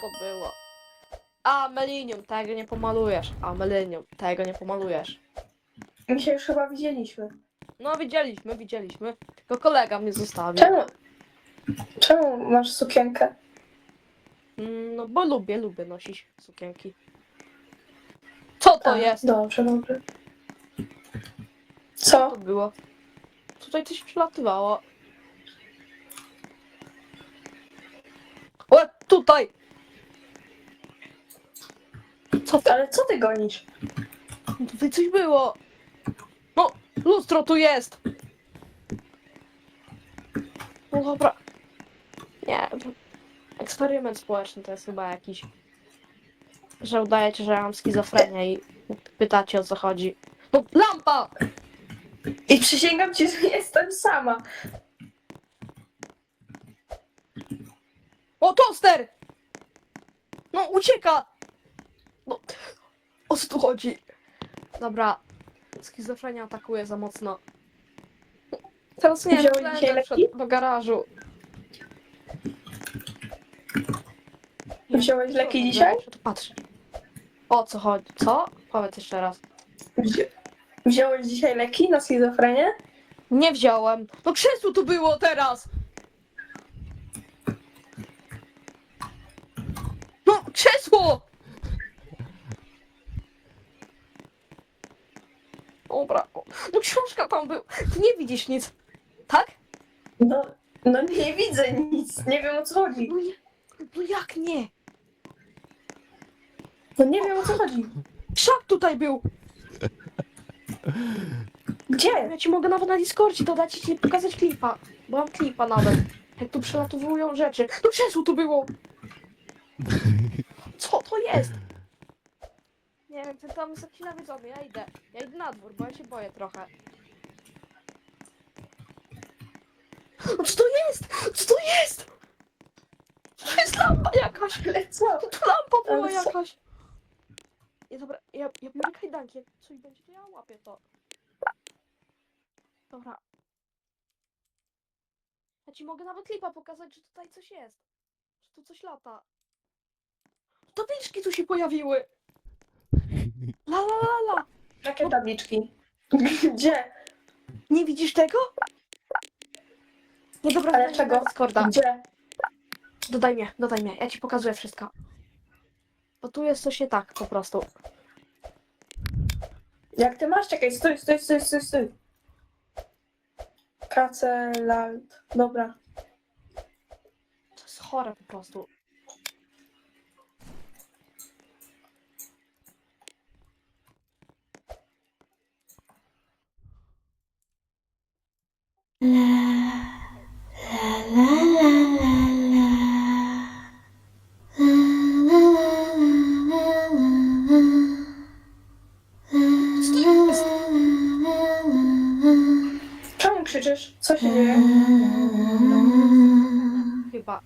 To było. A, melinium, tego nie pomalujesz. A, melinium, tego nie pomalujesz. My się już chyba widzieliśmy. No, widzieliśmy, widzieliśmy. Tylko kolega mnie zostawił. Czemu? Czemu masz sukienkę? Mm, No, bo lubię, lubię nosić sukienki. Co to A, jest? Dobrze, dobrze. Co Co? to było? Tutaj coś przelatywało. O, tutaj! Co to? Ale co ty gonisz? Tutaj coś było! No, lustro tu jest! No dobra. Nie, eksperyment społeczny to jest chyba jakiś. Że udajecie, że ja mam schizofrenię i pytacie o co chodzi. No, lampa! I przysięgam ci, że jestem sama. O, toster! No, ucieka! O co tu chodzi? Dobra, schizofrenia atakuje za mocno. Teraz nie, Wziąłeś będę dzisiaj wszedł leki? do garażu. Wziąłeś leki dzisiaj? patrzeć. O co chodzi? Co? Powiedz jeszcze raz. Wzi- Wziąłeś dzisiaj leki na schizofrenię? Nie wziąłem. No krzesło tu było teraz! No, krzesło! Dobra. o, No książka tam był. Ty nie widzisz nic. Tak? No, no nie widzę nic. Nie wiem o co chodzi. No, nie, no jak nie? No nie wiem o co chodzi. Krzak tutaj był. Gdzie? Ja ci mogę nawet na Discordzie dodać i ci pokazać klipa. Bo mam klipa nawet. Jak tu przelatowują rzeczy. No krzesło tu było. Co to jest? Nie wiem, ten tam jest jakiś nawiedzony. Ja idę. Ja idę na dwór, bo ja się boję trochę. No co to jest? Co to jest? To jest lampa jakaś. Ale co? To lampa była Ale co? jakaś. Nie, dobra, ja, ja biorę kajdanki. Jak coś będzie, to ja łapię to. Dobra. Ja ci mogę nawet klipa pokazać, że tutaj coś jest. Że tu coś lata. Tabliczki tu się pojawiły. La la la la. Jakie tabliczki? Gdzie? Nie widzisz tego? Nie dobra, Ale dodaj mnie czego? na Discorda. Gdzie? Dodaj mnie, dodaj mnie. Ja ci pokazuję wszystko. Bo tu jest coś nie tak po prostu. Jak ty masz? Czekaj, stój, stój, stój, stój, stój. Kacelalt. Dobra. To jest chore po prostu. Krzyczysz? Co się dzieje? Chyba.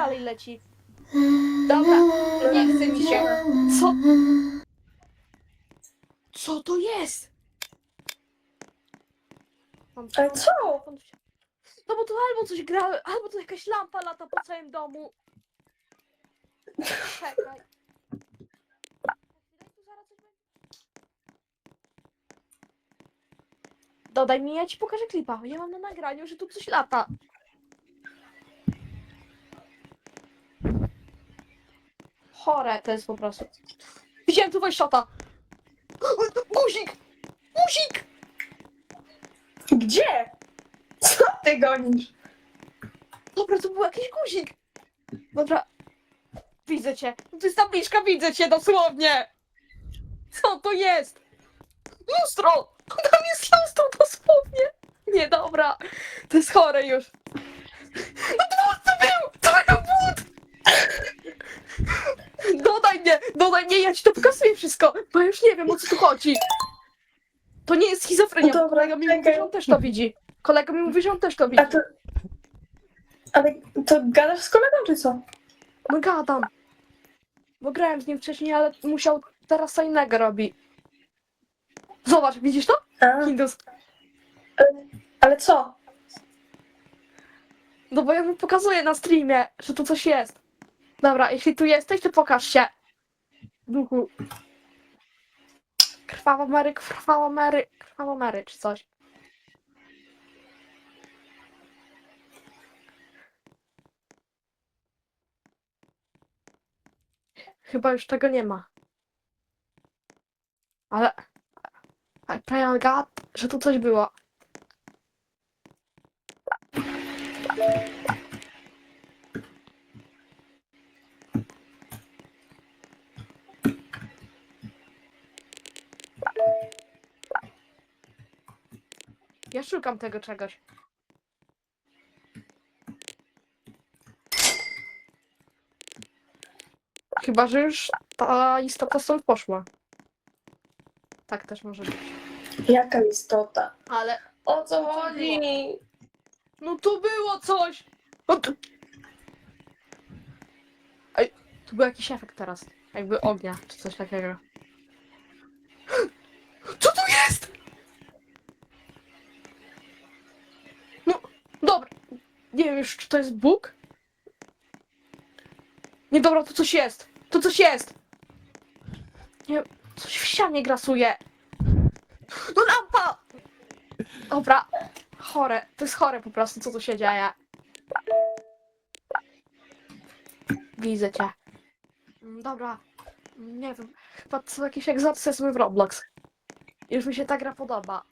Dalej leci. Dobra, nie chce mi się. Co? Co to jest? Mam Ale co? No bo to albo coś gra, albo to jakaś lampa lata po całym domu. Czekaj. Tu. Dodaj mi, ja ci pokażę klipa. Ja mam na nagraniu, że tu coś lata. Chore to jest po prostu. Widziałem tu shota. Guzik! Guzik! Gdzie? Co ty gonisz? Dobra, to był jakiś guzik. Dobra. Widzę cię. To jest tabliczka, widzę cię dosłownie. Co to jest? Lustro! Tam jest lustro dosłownie. Nie, dobra. To jest chore już. No to był! To był but! Dodaj mnie, dodaj mnie, ja ci to pokazuję wszystko, bo ja już nie wiem o co tu chodzi. To nie jest schizofrenia, No bo dobra, kolega mi mówi, czekaj. że on też to widzi. Kolega mi mówi, że on też to widzi. A to... Ale to gadasz z kolegą, czy co? No gadam. Bo grałem z nim wcześniej, ale musiał teraz co innego robi. Zobacz, widzisz to? A, Hindus. ale co? No bo ja mu pokazuję na streamie, że tu coś jest. Dobra, jeśli tu jesteś, to pokaż się. Duchu. Krwawa Mary, krwawa Mary, krwawa Mary, czy coś. Chyba już tego nie ma. Ale... I pray on God, że tu coś było. Ja szukam tego czegoś. Chyba, że już ta istota stąd poszła. Tak też może być. Jaka istota? Ale O co chodzi? No tu było coś! No tu... Ej, tu był jakiś efekt teraz. Jakby ognia, czy coś takiego. Co tu jest? No, dobra. Nie wiem już, czy to jest Bóg? Nie, dobra, to coś jest. To coś jest. Nie, coś w ścianie grasuje. No lampa! Dobra, chore. To jest chore po prostu, co tu się dzieje. Widzę cię. Mm, Dobra. Nie wiem. Chyba to są jakieś egzorcyzmy w Roblox. Już mi się ta gra podoba.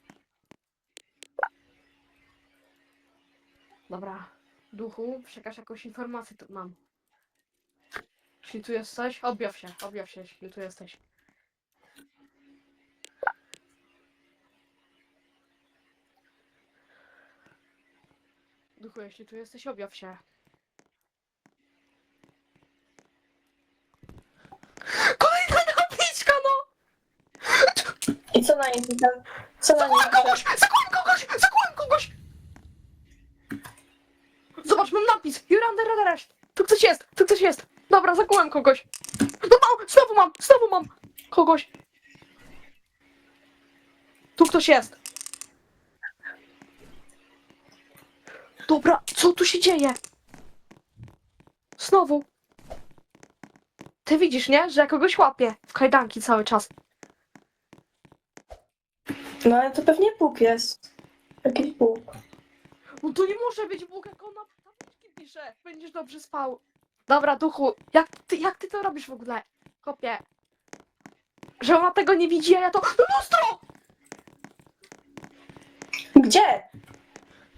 Dobra. Duchu, przekaż jakąś informację tu mam. Jeśli tu jesteś, objaw się, objaw się, jeśli tu jesteś. Duchu, jeśli tu jesteś, objaw się. Kolejna napiczka, no! I co na niej pisze? Co na niej Zakułem kogoś! Zakułem kogoś! Zakułem kogoś! Zobacz, mam napis. You're under arrest. Tu ktoś jest, tu ktoś jest. Dobra, zakułem kogoś. No mam, znowu mam, znowu mam kogoś. Tu ktoś jest. Dobra, co tu się dzieje? Znowu. Ty widzisz, nie? Że ja kogoś łapię w kajdanki cały czas. No ale to pewnie Bóg jest. Jakiś Bóg. No to nie może być Bóg, jak on na tabliczki pisze. Będziesz dobrze spał. Dobra, duchu, jak ty, jak ty to robisz w ogóle? Kopie. Że ona tego nie widzi, a ja to... No lustro! Gdzie?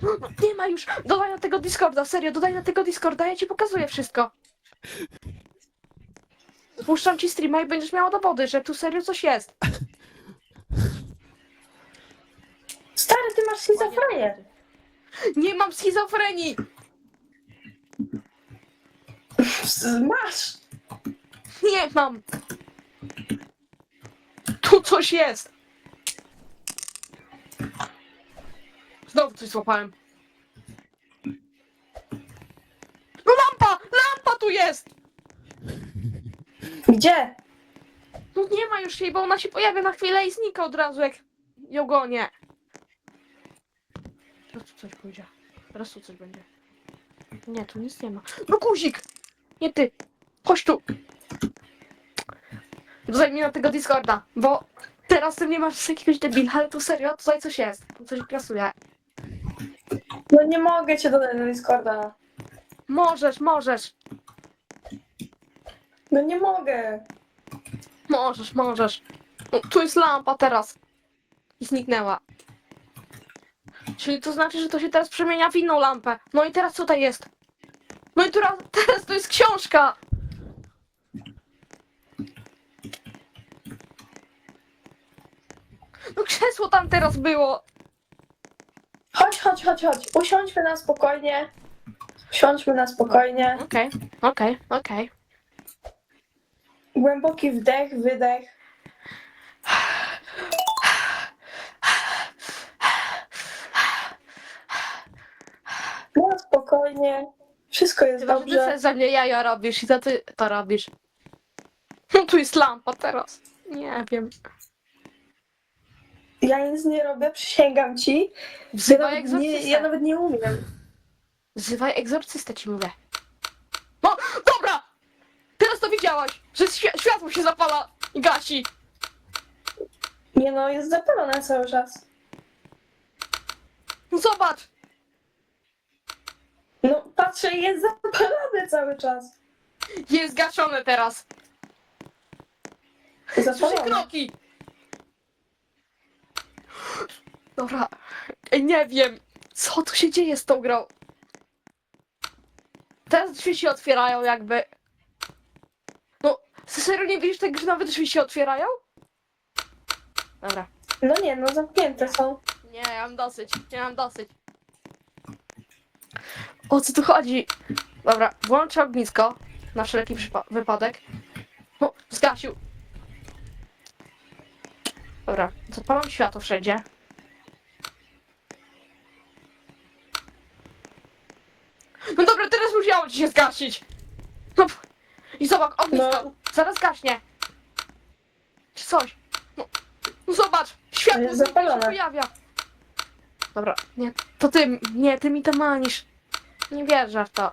No, nie ma już. Dodaj na tego Discorda, serio, dodaj na tego Discorda, ja ci pokazuję wszystko. Puszczam ci streama i będziesz miała dowody, że tu serio coś jest. Stary, ty masz schizofrenię. Nie mam schizofrenii! Masz. Nie mam! Tu coś jest! Znowu coś złapałem. No lampa! Lampa tu jest! Gdzie? No nie ma już jej, bo ona się pojawia na chwilę i znika od razu, jak ją gonię. Teraz tu coś pójdzie. Teraz tu coś będzie. Nie, tu nic nie ma. No guzik! Nie ty! Chodź tu! Dodaj mi na tego Discorda, bo teraz ty nie masz jakiegoś debila, ale tu serio, tutaj coś jest. Tu coś grasuje. No nie mogę cię dodać do Discorda. Możesz, możesz, No nie mogę. możesz, możesz. No, tu jest lampa teraz. I zniknęła. Czyli to znaczy, że to się teraz przemienia w inną lampę. No i teraz tutaj jest. No i teraz, teraz to jest książka. No krzesło tam teraz było. Chodź, chodź, chodź, chodź. Usiądźmy na spokojnie. Usiądźmy na spokojnie. Okej, okej, okej. Głęboki wdech, wydech. No spokojnie. Wszystko jest Chyba, że ty dobrze. sobie ze mnie jaja robisz i za ty to robisz. Tu jest lampa teraz. Nie wiem. Ja nic nie robię, przysięgam ci. Ja Wzywaj nawet nie, egzorcystę. ja nawet nie umiem. Wzywaj egzorcystę ci mówię. No, dobra! Teraz to widziałaś, że świ- światło się zapala i gasi. Nie no, jest zapalone cały czas. No zobacz! Patrzę, jest zapalone cały czas. Jest gaszone teraz. Słyszę Zapalone. kroki. Dobra. Ej, nie wiem. Co tu się dzieje z tą grą? Teraz drzwi się otwierają jakby. No, serio nie widzisz tak, że nawet drzwi się otwierają? Dobra. No nie, no zamknięte są. Nie, ja mam dosyć. Ja mam dosyć. O co tu chodzi? Dobra, włączę ognisko. Na wszelki wypadek. No, zgasił. Dobra, zapalam światło wszędzie. No dobra, teraz musiało ci się zgasić. No, I zobacz, ognisko. No. Zaraz gaśnie. Czy coś. No, no zobacz, światło znów się pojawia. Dobra, nie, to ty, nie, ty mi to manisz. Nie wierzę w to.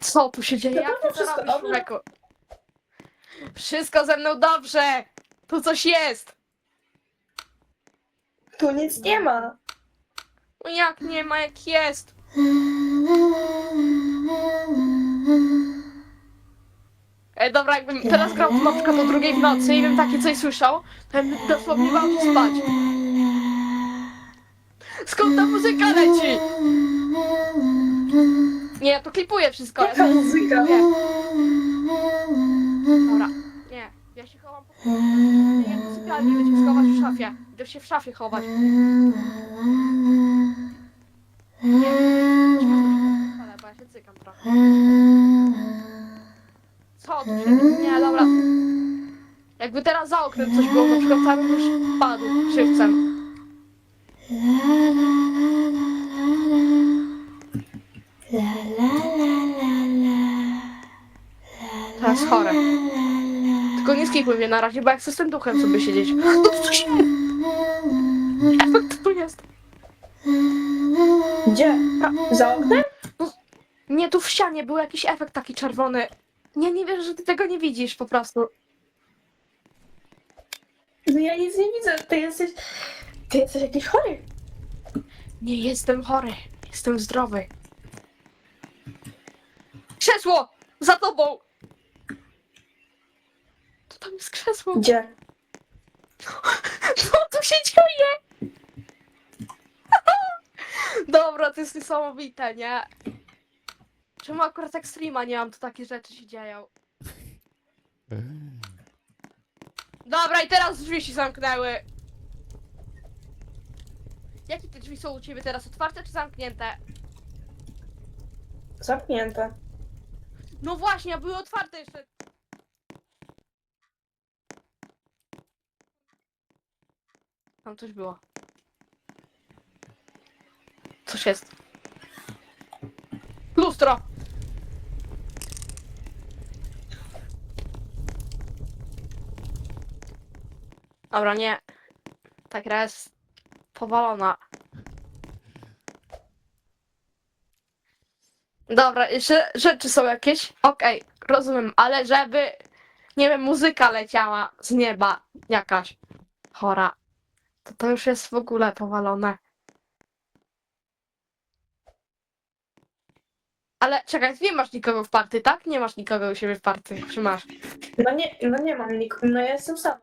Co tu się dzieje? Jak ty to wszystko robisz, człowieku? Wszystko ze mną dobrze! Tu coś jest! Tu nic nie ma. No jak nie ma, jak jest? Ej, dobra, jakbym teraz grał tu na przykład o drugiej w nocy i bym takie coś słyszał, to bym dosłownie bał się spać. Skąd ta muzyka leci? Nie, ja to klipuję wszystko. Ja to muzyka? Nie. Dobra, nie. Ja się chowam po... Nie, do sypialni, idę się schować w szafie. Idę się w szafie chować. Nie, ale bo ja się cykam trochę. Co tu się... Nie, dobra. Jakby teraz za oknem coś było, na przykład tam już padł. To jest chore. Tylko nie skipuj mnie na razie, bo jak chcę z tym duchem sobie siedzieć. No to coś jest. Efekt tu jest. Gdzie? Za oknem? Nie, tu w ścianie był jakiś efekt taki czerwony. Nie, nie wierzę, że ty tego nie widzisz po prostu. No ja nic nie widzę. Ty jesteś... Ty jesteś jakiś chory. Nie jestem chory. Jestem zdrowy. Krzesło! Za tobą! To tam jest krzesło. Gdzie? Co tu się dzieje? Dobra, to jest niesamowite, nie? Czemu akurat Extrema nie mam, to takie rzeczy się dzieją. Dobra, i teraz drzwi się zamknęły. Jakie te drzwi są u ciebie teraz? Otwarte czy zamknięte? Zamknięte. No właśnie, a były otwarte jeszcze. Tam coś było. Coś jest. Lustro! Dobra, nie. Ta gra jest powalona. Dobra, jeszcze rzeczy są jakieś? Okej, rozumiem, ale żeby, nie wiem, muzyka leciała z nieba jakaś chora, to to już jest w ogóle powalone. Ale czekaj, nie masz nikogo w party, tak? Nie masz nikogo u siebie w party, czy masz? No nie, no nie mam nikogo. No ja jestem sam.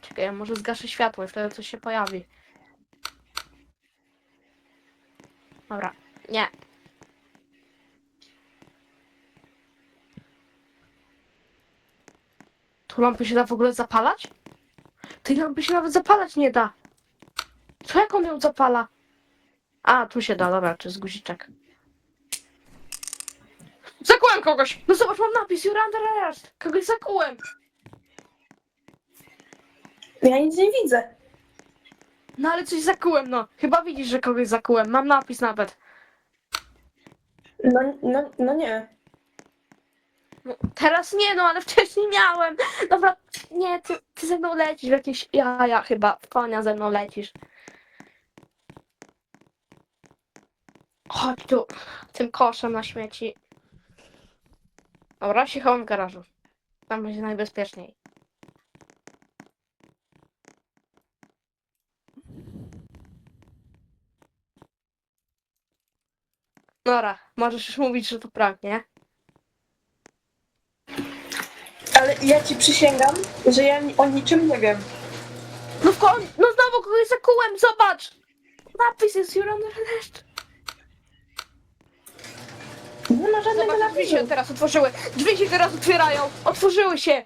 Czekaj, ja może zgaszę światło i wtedy coś się pojawi. Dobra, nie. Tu lampy się da w ogóle zapalać? Tej lampy się nawet zapalać nie da. Co jak on ją zapala? A, tu się da, dobra, czy z guziczek. Zakułem kogoś! No zobacz, mam napis, you're under arrest. Kogoś zakułem. Ja nic nie widzę. No ale coś zakułem, no. Chyba widzisz, że kogoś zakułem. Mam napis nawet. No, no, no nie. No, teraz nie, no ale wcześniej miałem. Dobra, nie, ty, ty ze mną lecisz w jakieś jaja chyba. W konia ze mną lecisz. Chodź tu, tym koszem na śmieci. Dobra, się chowam w garażu. Tam będzie najbezpieczniej. Dobra, możesz już mówić, że to prank, nie? Ale ja ci przysięgam, że ja ni- o niczym nie wiem. No w koń, no znowu kogoś zakułem, zobacz! Napis jest under arrest. Nie ma żadnego Zobacz, drzwi się napisu. teraz otworzyły. Drzwi się teraz otwierają. Otworzyły się.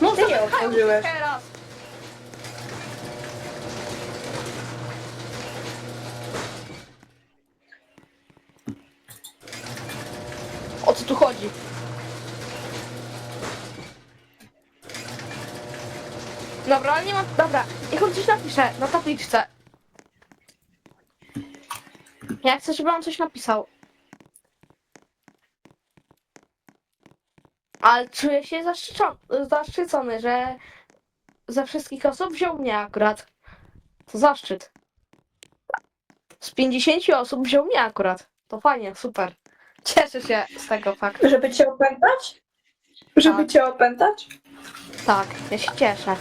No Ty je otworzyłeś. teraz. Tu chodzi? Dobra, ale nie ma... Dobra, niech on coś napisze na tabliczce. Ja chcę, żeby on coś napisał. Ale czuję się zaszczycony, że ze wszystkich osób wziął mnie akurat. To zaszczyt. Z 50 osób wziął mnie akurat. To fajnie, super. Cieszę się z tego faktu. Żeby cię opętać? Żeby Tak. cię opętać? Tak, ja się cieszę.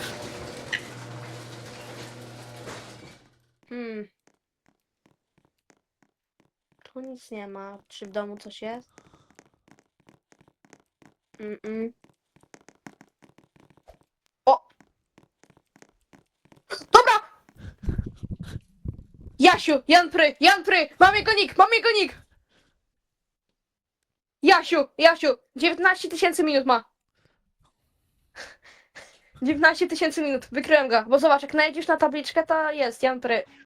Hmm. Tu nic nie ma. Czy w domu coś jest? Mm-mm. O! Dobra! Jasiu, Jan Pry, Jan Pry! Mam jego nick, mam jego nick! Jasiu, Jasiu, 19 tysięcy minut ma. 19 tysięcy minut, wykryłem go, bo zobacz, jak najedziesz na tabliczkę, to jest Jan Pry.